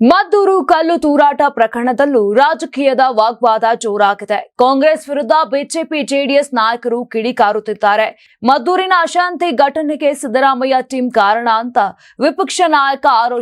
ಮದ್ದೂರು ಕಲ್ಲು ತೂರಾಟ ಪ್ರಕರಣದಲ್ಲೂ ರಾಜಕೀಯದ ವಾಗ್ವಾದ ಜೋರಾಗಿದೆ. ಕಾಂಗ್ರೆಸ್ ವಿರುದ್ಧ ಬಿಜೆಪಿ ಜೆಡಿಎಸ್ ನಾಯಕರು ಕಿಡಿಕಾರುತ್ತಿದ್ದಾರೆ. ಮದ್ದೂರಿನ ಅಶಾಂತಿ ಘಟನೆಗೆ ಸಿದ್ದರಾಮಯ್ಯ ಟೀಮ್ ಕಾರಣ ಅಂತ ವಿಪಕ್ಷ ನಾಯಕ ಆರ್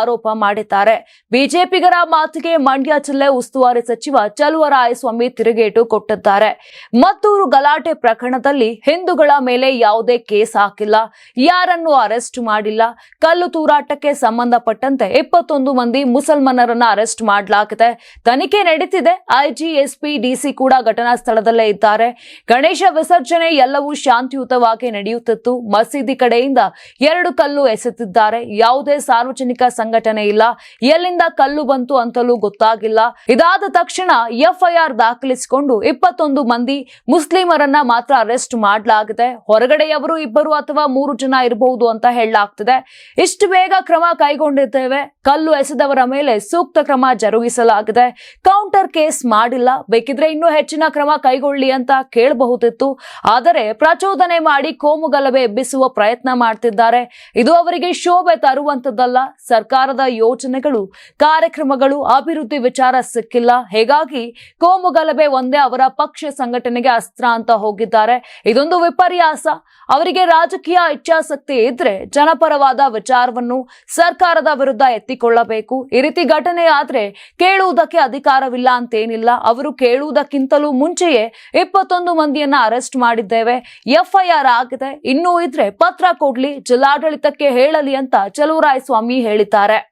ಆರೋಪ ಮಾಡಿದ್ದಾರೆ. ಬಿಜೆಪಿಗರ ಮಾತಿಗೆ ಮಂಡ್ಯ ಜಿಲ್ಲೆ ಉಸ್ತುವಾರಿ ಸಚಿವ ಚಲುವರಾಯಸ್ವಾಮಿ ತಿರುಗೇಟು ಕೊಟ್ಟಿದ್ದಾರೆ. ಮದ್ದೂರು ಗಲಾಟೆ ಪ್ರಕರಣದಲ್ಲಿ ಹಿಂದೂಗಳ ಮೇಲೆ ಯಾವುದೇ ಕೇಸ್ ಹಾಕಿಲ್ಲ. ಯಾರನ್ನು ಅರೆಸ್ಟ್ ಮಾಡಿಲ್ಲ. ಕಲ್ಲು ತೂರಾಟಕ್ಕೆ ಸಂಬಂಧಪಟ್ಟಂತೆ ಇಪ್ಪತ್ತೊಂದು ಮಂದಿ ಮುಸಲ್ಮಾನರನ್ನ ಅರೆಸ್ಟ್ ಮಾಡಲಾಗಿದೆ ತನಿಖೆ ನಡೀತಿದೆ. ಐಜಿ, ಎಸ್ಪಿ, ಡಿಸಿ ಕೂಡ ಘಟನಾ ಸ್ಥಳದಲ್ಲೇ ಇದ್ದಾರೆ. ಗಣೇಶ ವಿಸರ್ಜನೆ ಎಲ್ಲವೂ ಶಾಂತಿಯುತವಾಗಿ ನಡೆಯುತ್ತಿತ್ತು. ಮಸೀದಿ ಕಡೆಯಿಂದ ಎರಡು ಕಲ್ಲು ಎಸೆತಿದ್ದಾರೆ. ಯಾವುದೇ ಸಾರ್ವಜನಿಕ ಸಂಘಟನೆ ಇಲ್ಲ. ಎಲ್ಲಿಂದ ಕಲ್ಲು ಬಂತು ಅಂತಲೂ ಗೊತ್ತಾಗಿಲ್ಲ. ಇದಾದ ತಕ್ಷಣ ಎಫ್ಐಆರ್ ದಾಖಲಿಸಿಕೊಂಡು ಇಪ್ಪತ್ತೊಂದು ಮಂದಿ ಮುಸ್ಲಿಮರನ್ನ ಮಾತ್ರ ಅರೆಸ್ಟ್ ಮಾಡಲಾಗಿದೆ. ಹೊರಗಡೆಯವರು ಇಬ್ಬರು ಅಥವಾ ಮೂರು ಜನ ಇರಬಹುದು ಅಂತ ಹೇಳಲಾಗ್ತಿದೆ. ಇಷ್ಟು ಬೇಗ ಕ್ರಮ ಕೈಗೊಂಡಿದ್ದೇವೆ. ಕಲ್ಲು ಎಸೆದವರ ಮೇಲೆ ಸೂಕ್ತ ಕ್ರಮ ಜರುಗಿಸಲಾಗಿದೆ. ಕೌಂಟರ್ ಕೇಸ್ ಮಾಡಿಲ್ಲ. ಬೇಕಿದ್ರೆ ಇನ್ನೂ ಹೆಚ್ಚಿನ ಕ್ರಮ ಕೈಗೊಳ್ಳಿ ಅಂತ ಕೇಳಬಹುದಿತ್ತು. ಆದರೆ ಪ್ರಚೋದನೆ ಮಾಡಿ ಕೋಮುಗಲಭೆ ಎಬ್ಬಿಸುವ ಪ್ರಯತ್ನ ಮಾಡ್ತಿದ್ದಾರೆ. ಇದು ಅವರಿಗೆ ಶೋಭೆ ತರುವಂತದ್ದಲ್ಲ ಸರ್ಕಾರದ ಯೋಜನೆಗಳು, ಕಾರ್ಯಕ್ರಮಗಳು, ಅಭಿವೃದ್ಧಿ ವಿಚಾರ ಸಿಕ್ಕಿಲ್ಲ. ಹೀಗಾಗಿ ಕೋಮುಗಲಭೆ ಒಂದೇ ಅವರ ಪಕ್ಷ ಸಂಘಟನೆಗೆ ಅಸ್ತ್ರ ಅಂತ ಹೋಗಿದ್ದಾರೆ. ಇದೊಂದು ವಿಪರ್ಯಾಸ. ಅವರಿಗೆ ರಾಜಕೀಯ ಇಚ್ಛಾಸಕ್ತಿ ಇದ್ರೆ ಜನಪರವಾದ ವಿಚಾರವನ್ನು ಸರ್ಕಾರದ ವಿರುದ್ಧ ಎತ್ತಿಕೊಳ್ಳಬೇಕು. ಈ ರೀತಿ ಘಟನೆ ಆದ್ರೆ ಕೇಳುವುದಕ್ಕೆ ಅಧಿಕಾರವಿಲ್ಲ ಅಂತೇನಿಲ್ಲ. ಅವರು ಕೇಳುವುದಕ್ಕಿಂತಲೂ ಮುಂಚೆಯೇ ಇಪ್ಪತ್ತೊಂದು ಮಂದಿಯನ್ನ ಅರೆಸ್ಟ್ ಮಾಡಿದ್ದೇವೆ. ಎಫ್ಐಆರ್ ಆಗಿದೆ. ಇನ್ನೂ ಇದ್ರೆ ಪತ್ರ ಕೊಡ್ಲಿ, ಜಿಲ್ಲಾಡಳಿತಕ್ಕೆ ಹೇಳಲಿ ಅಂತ ಚಲುವರಾಯಸ್ವಾಮಿ ಹೇಳಿದ್ದಾರೆ.